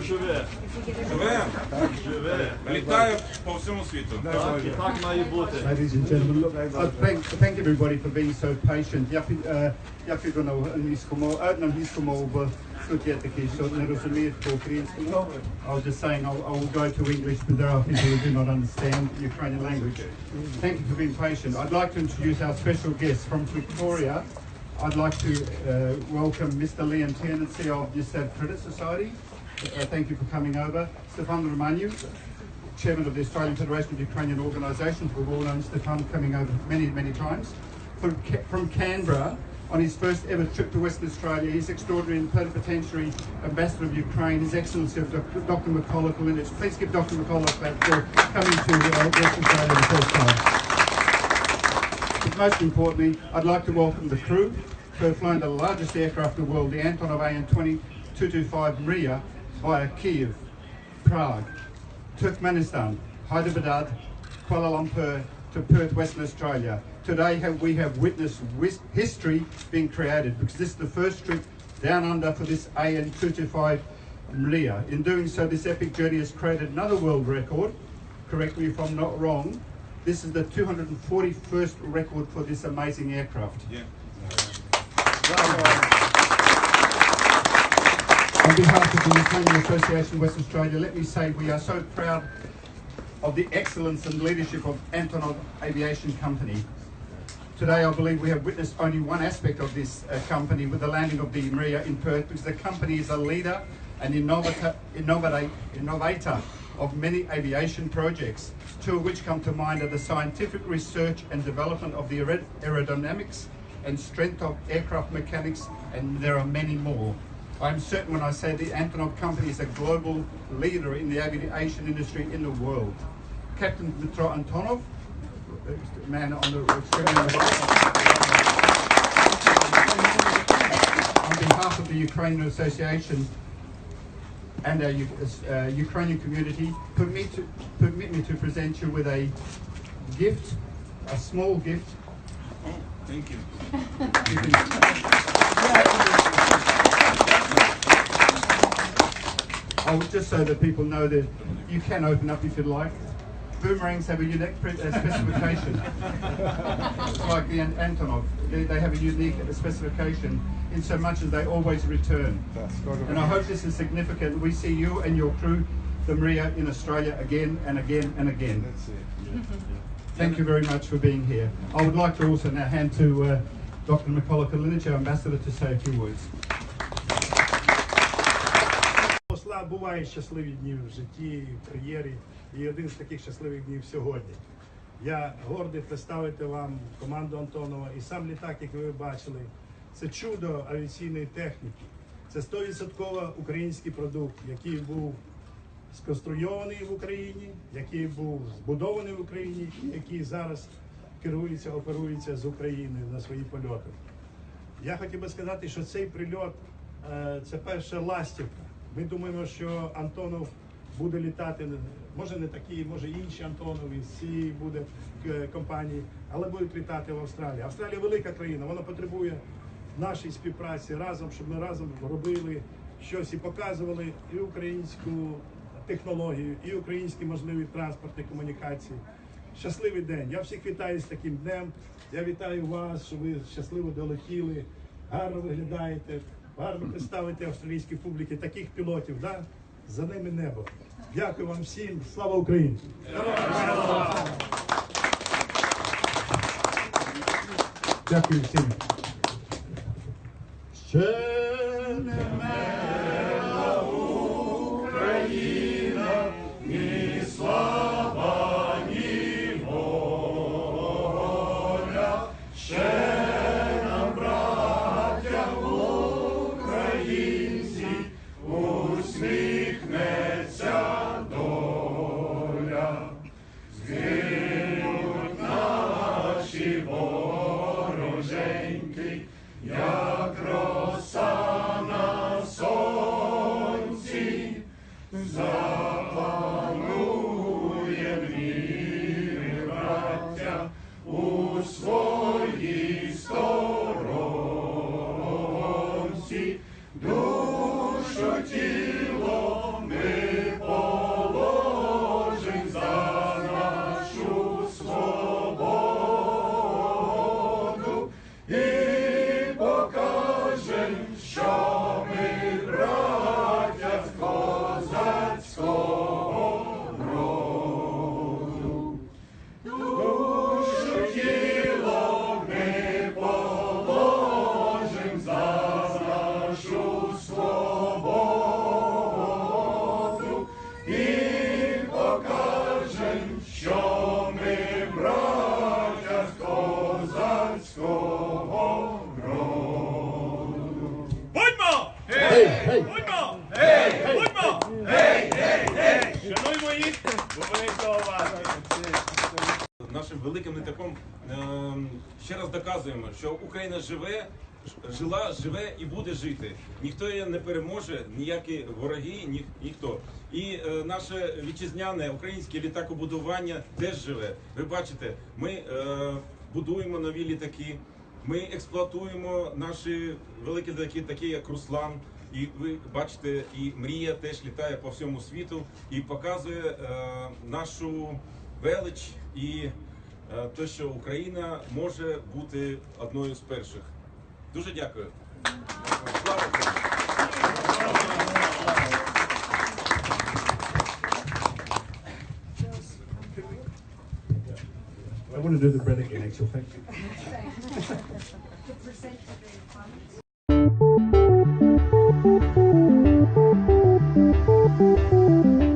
Антонов живе. Живе, Живе. літає по всьому світу. Так, і так має бути. Ladies and gentlemen, look, uh, thank, thank everybody for being so patient. Я, пі- е, я піду на англійську мову, е, на англійську мову, бо тут є такі, що не розуміють по-українському. I was just saying I, I will go to English, but there are people who do not understand Ukrainian language. Thank you for being patient. I'd like to introduce our special guest from Victoria. I'd like to uh, welcome Mr. Liam Tiernan, CEO of Yusad Credit Society. Uh, thank you for coming over. Stefan Romanu, chairman of the Australian Federation of Ukrainian Organisations. We've all known Stefan coming over many, many times. From, from Canberra, on his first ever trip to Western Australia, His Extraordinary and Plenipotentiary Ambassador of Ukraine, His Excellency Dr. Dr. Mykola Kalinich. Please give Dr. A clap for coming to uh, Western Australia the first time. But most importantly, I'd like to welcome the crew who have flown the largest aircraft in the world, the Antonov AN-225 Mria, via Kiev, Prague, Turkmenistan, Hyderabad, Kuala Lumpur to Perth, Western Australia. Today have, we have witnessed history being created because this is the first trip down under for this AN-225 Mria. In doing so, this epic journey has created another world record. Correct me if I'm not wrong. This is the 241st record for this amazing aircraft. Є. On behalf of the Ukrainian Association of Western Australia, let me say we are so proud of the excellence and leadership of Antonov Aviation Company. Today, I believe we have witnessed only one aspect of this uh, company with the landing of the Maria in Perth, because the company is a leader and innovator, innovata- innovator of many aviation projects, two of which come to mind are the scientific research and development of the aer- aerodynamics and strength of aircraft mechanics, and there are many more. I'm certain when I say the Antonov company is a global leader in the aviation industry in the world. Captain Dmitro Antonov, man on the extremely right. On behalf of the Ukrainian Association and our uh, Ukrainian community, permit, to, permit me to present you with a gift, a small gift. О, thank you. You can- Oh, just so that people know that you can open up if you'd like. Boomerangs have a unique uh, specification. Like the Antonov, they, they have a unique specification in so much as they always return. And I hope this is significant. We see you and your crew, the Maria, in Australia again and again and again. Thank you very much for being here. I would like to also now hand to uh, Dr. Mikola Kalinic, our ambassador, to say a few words. Бувають щасливі дні в житті, в кар'єрі, і один з таких щасливих днів сьогодні. Я гордий представити вам команду Антонова і сам літак, як ви бачили, це чудо авіаційної техніки. Це 100% український продукт, який був сконструйований в Україні, який був збудований в Україні, і який зараз керується, оперується з України на свої польоти. Я хотів би сказати, що цей прильот е, це перша ластівка. Ми думаємо, що Антонов буде літати, може не такі, може інші Антонови з цієї буде компанії, але будуть літати в Австралії. Австралія велика країна, вона потребує нашої співпраці разом, щоб ми разом робили щось і показували і українську технологію, і українські можливі транспортні комунікації. Щасливий день. Я всіх вітаю з таким днем. Я вітаю вас, що ви щасливо долетіли, гарно виглядаєте, гарно представити австралійській публіці таких пілотів. Да? За ними небо. Дякую вам всім. Слава Україні! Дякую всім. Ще вороженьки, як роса на Гей! Гей! Будьмо! Гей! Будьмо! Гей! Гей! Гей! Шануймо їх! Нашим великим літаком ем, ще раз доказуємо, що Україна живе. Жила, живе і буде жити. Ніхто її не переможе, ніякі вороги, ні, ніхто. І е, наше вітчизняне українське літакобудування теж живе. Ви бачите, ми е, будуємо нові літаки, ми експлуатуємо наші великі літаки, такі як Руслан. І ви бачите, і мрія теж літає по всьому світу і показує е, нашу велич і е, те, що Україна може бути одною з перших. Дуже дякую. Слава I want to do the bread again, actually. Thank you.